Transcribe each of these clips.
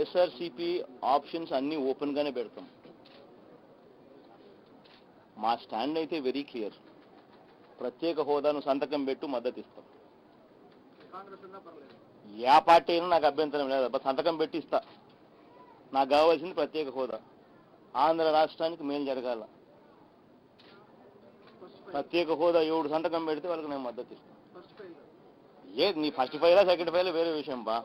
SRCP options అన్ని open గానే పెడతాం. మా స్టాండ్ అయితే వెరీ క్లియర్ ప్రత్యేక హోదాను సంతకం పెట్టు మద్దతు ఇస్తాం. ఏ పార్టీ అయినా నాకు అభ్యంతరం లేదు. సంతకం పెట్టి ఇస్తా. నాకు కావాల్సింది ప్రత్యేక హోదా. ఆంధ్ర రాష్ట్రానికి మేలు జరగాల. ప్రత్యేక హోదా ఏడు సంతకం పెడితే వాళ్ళకి నేను మద్దతు ఇస్తాను. ఏ నీ ఫస్ట్ ఫైలా సెకండ్ ఫైలా వేరే విషయం బా.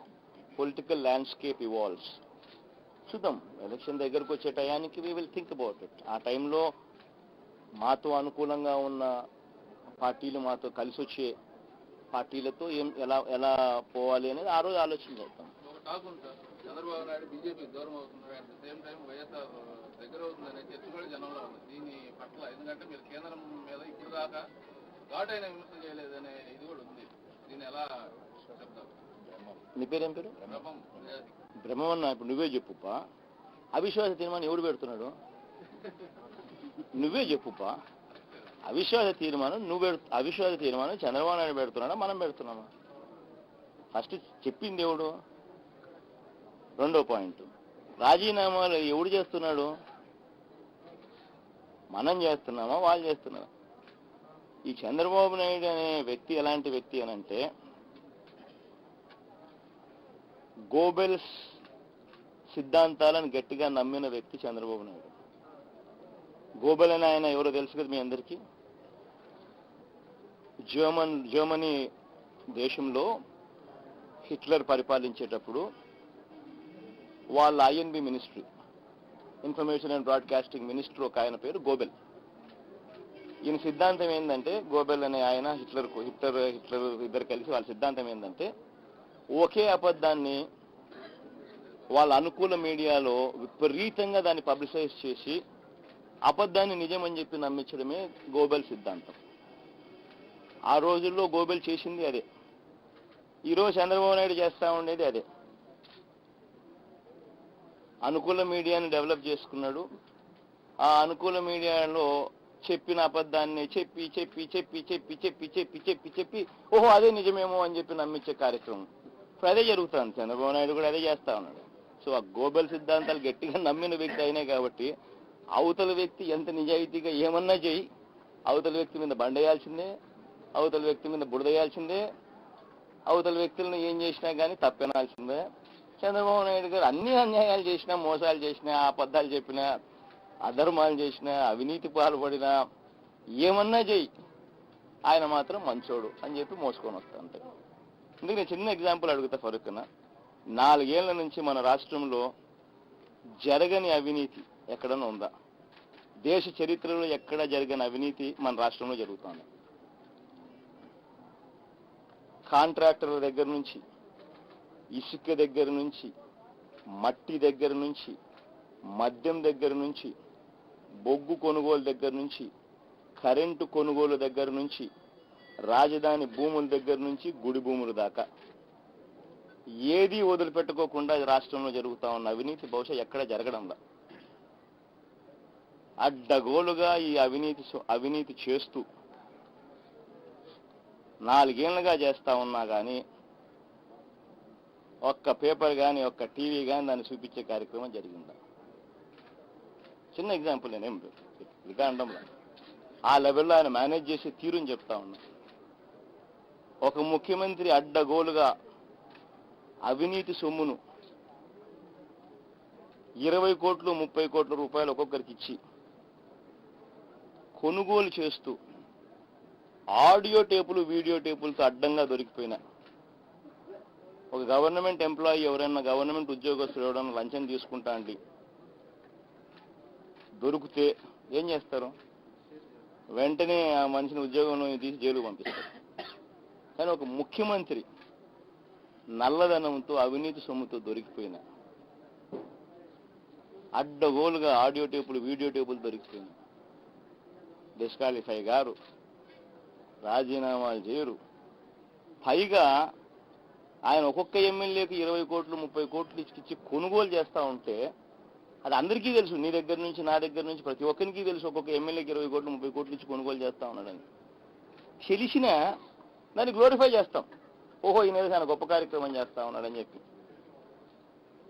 పొలిటికల్ ల్యాండ్స్కేప్ ఇవాల్వ్స్ చూద్దాం ఎలక్షన్ దగ్గరకు వచ్చే టయానికి we will think about it ఆ టైంలో మాతో అనుకూలంగా ఉన్న పార్టీలు మాతో కలిసి వచ్చే పార్టీలతో ఏం ఎలా ఎలా పోవాలి అనేది ఆ రోజు ఆలోచన చేద్దాం. చంద్రబాబు నాయుడు బీజేపీ దూరం అవుతున్నారు at the same time YSR దగ్గర అవుతుందనే చర్చ కూడా జనంలో ఉంది. దీని పట్ల ఎందుకంటే మీరు కేంద్రం మీద ఇప్పుడు దాకా ఘాటైన విమర్శ చేయలేదనే ఇది కూడా ఉంది దీన్ని ఎలా చెప్తారు నీ పేరేం పేరు. బ్రహ్మవన్న ఇప్పుడు నువ్వే చెప్పుపా అవిశ్వాస తీర్మానం ఎవడు పెడుతున్నాడు? నువ్వే చెప్పుపా అవిశ్వాస తీర్మానం నువ్వు పెడు అవిశ్వాస తీర్మానం చంద్రబాబు నాయుడు పెడుతున్నాడా? మనం పెడుతున్నామా? ఫస్ట్ చెప్పింది ఎవడు? రెండో పాయింట్. రాజీనామాలు ఎవడు చేస్తున్నాడు? మనం చేస్తున్నామా? వాళ్ళు చేస్తున్నారా? ఈ చంద్రబాబు నాయుడు అనే వ్యక్తి ఎలాంటి వ్యక్తి అనంటే గోబెల్స్ సిద్ధాంతాలను గట్టిగా నమ్మిన వ్యక్తి చంద్రబాబు నాయుడు. గోబెల్ అని ఆయన ఎవరో తెలుసు కదా మీ అందరికీ? జర్మన్ జర్మనీ దేశంలో హిట్లర్ పరిపాలించేటప్పుడు వాళ్ళ INB ministry information and broadcasting minister ఒక ఆయన పేరు గోబెల్. ఈయన సిద్ధాంతం ఏంటంటే గోబెల్ అనే ఆయన హిట్లర్ హిట్లర్ హిట్లర్ ఇద్దరు కలిసి వాళ్ళ సిద్ధాంతం ఏంటంటే ఒకే అబద్ధాన్ని వాళ్ళ అనుకూల మీడియాలో విపరీతంగా దాన్ని పబ్లిసైజ్ చేసి అబద్ధాన్ని నిజమని చెప్పి నమ్మించడమే గోబెల్ సిద్ధాంతం. ఆ రోజుల్లో గోబెల్ చేసింది అదే. ఈరోజు చంద్రబాబు నాయుడు చేస్తా ఉండేది అదే. అనుకూల మీడియాని డెవలప్ చేసుకున్నాడు. ఆ అనుకూల మీడియాలో చెప్పిన అబద్ధాన్ని చెప్పి చెప్పి చెప్పి చెప్పి చెప్పి చెప్పి చెప్పి చెప్పి ఓహో అదే నిజమేమో అని చెప్పి నమ్మించే కార్యక్రమం. ఇప్పుడు అదే జరుగుతుంది. చంద్రబాబు నాయుడు కూడా అదే చేస్తా ఉన్నాడు. సో ఆ గోబెల్ సిద్ధాంతాలు గట్టిగా నమ్మిన వ్యక్తి అయినాయి కాబట్టి అవతల వ్యక్తి ఎంత నిజాయితీగా ఏమన్నా చేయి అవతల వ్యక్తి మీద బండేయాల్సిందే అవతల వ్యక్తి మీద బుడదేయాల్సిందే అవతల వ్యక్తులను ఏం చేసినా కానీ తప్పెనాల్సిందే. చంద్రబాబు నాయుడు గారు అన్ని అన్యాయాలు చేసినా మోసాలు చేసినా అబద్ధాలు చెప్పినా అధర్మాలు చేసినా అవినీతి పాల్పడినా ఏమన్నా చెయ్యి. ఆయన మాత్రం మంచోడు అని చెప్పి మోసుకొని వస్తా అందుకే నేను చిన్న ఎగ్జాంపుల్ అడుగుతా ఫరూక్న నాలుగేళ్ళ నుంచి మన రాష్ట్రంలో జరగని అవినీతి ఎక్కడన్నా ఉందా? దేశ చరిత్రలో ఎక్కడ జరగని అవినీతి మన రాష్ట్రంలో జరుగుతుంది? కాంట్రాక్టర్ల దగ్గర నుంచి ఇసుక దగ్గర నుంచి మట్టి దగ్గర నుంచి మద్యం దగ్గర నుంచి బొగ్గు కొనుగోలు దగ్గర నుంచి కరెంటు కొనుగోలు దగ్గర నుంచి రాజధాని భూముల దగ్గర నుంచి గుడి భూముల దాకా. ఏది వదిలిపెట్టుకోకుండా రాష్ట్రంలో జరుగుతా ఉన్న అవినీతి బహుశా ఎక్కడ జరగడంలా అడ్డగోలుగా ఈ అవినీతి అవినీతి చేస్తూ నాలుగేళ్ళుగా చేస్తా ఉన్నా కానీ ఒక్క పేపర్ కానీ ఒక్క టీవీ కానీ దాన్ని చూపించే కార్యక్రమం జరిగిందా? చిన్న ఎగ్జాంపుల్ నేనేం విధానంలో. ఆ లెవెల్లో ఆయన మేనేజ్ చేసే తీరుని చెప్తా ఉన్నా. ఒక ముఖ్యమంత్రి అడ్డగోలుగా అవినీతి సొమ్మును ఇరవై కోట్లు ముప్పై కోట్ల రూపాయలు ఒక్కొక్కరికి ఇచ్చి కొనుగోలు చేస్తూ ఆడియో టేపులు వీడియో టేపులతో అడ్డంగా దొరికిపోయిన. ఒక గవర్నమెంట్ ఎంప్లాయీ ఎవరైనా గవర్నమెంట్ ఉద్యోగస్తులు ఎవరైనా లంచం తీసుకుంటా అండి. దొరికితే ఏం చేస్తారు? వెంటనే ఆ మనిషిని ఉద్యోగంలో తీసి జైలు పంపిస్తారు. కానీ ఒక ముఖ్యమంత్రి నల్లధనంతో అవినీతి సొమ్ముతో దొరికిపోయిన అడ్డగోలుగా ఆడియో టేపులు వీడియో టేపులు దొరికిపోయింది డిస్క్వాలిఫై గారు రాజీనామాలు చేయరు. పైగా ఆయన ఒక్కొక్క ఎమ్మెల్యేకి ఇరవై కోట్లు ముప్పై కోట్లు ఇచ్చికిచ్చి కొనుగోలు చేస్తూ ఉంటే అది అందరికీ తెలుసు. నీ దగ్గర నుంచి నా దగ్గర నుంచి ప్రతి ఒక్కరికి తెలుసు. ఒక్కొక్క ఎమ్మెల్యేకి ఇరవై కోట్లు ముప్పై కోట్లు ఇచ్చి కొనుగోలు చేస్తూ ఉన్నాడని. తెలిసిన దాన్ని గ్లోరిఫై చేస్తాం. ఓహో ఈయన ఏదో చాలా గొప్ప కార్యక్రమం చేస్తా ఉన్నాడని చెప్పి.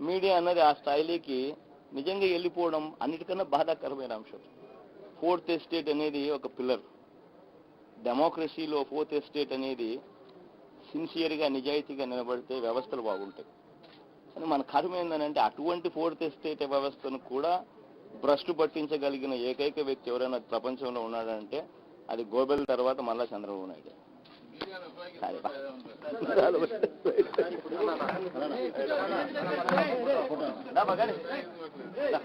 మీడియా అన్నది ఆ స్థాయిలోకి నిజంగా వెళ్ళిపోవడం అన్నిటికన్నా బాధాకరమైన అంశం. ఫోర్త్ ఎస్టేట్ అనేది ఒక పిల్లర్ డెమోక్రసీలో ఫోర్త్ ఎస్టేట్ అనేది సిన్సియర్గా నిజాయితీగా నిలబడితే వ్యవస్థలు బాగుంటాయి. కానీ మన కర్మ ఏంటంటే అటువంటి ఫోర్త్ ఎస్టేట్ వ్యవస్థను కూడా భ్రష్టు పట్టించగలిగిన ఏకైక వ్యక్తి ఎవరైనా ప్రపంచంలో ఉన్నాడంటే అది గోబెల్ తర్వాత మళ్ళా చంద్రబాబు నాయుడు. మీడియాను సరే, బా. ఉపయోగిస్తే దా, మగాని. దా.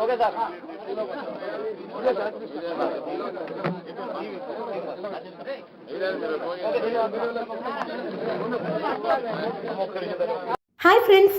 Okay sir hi friends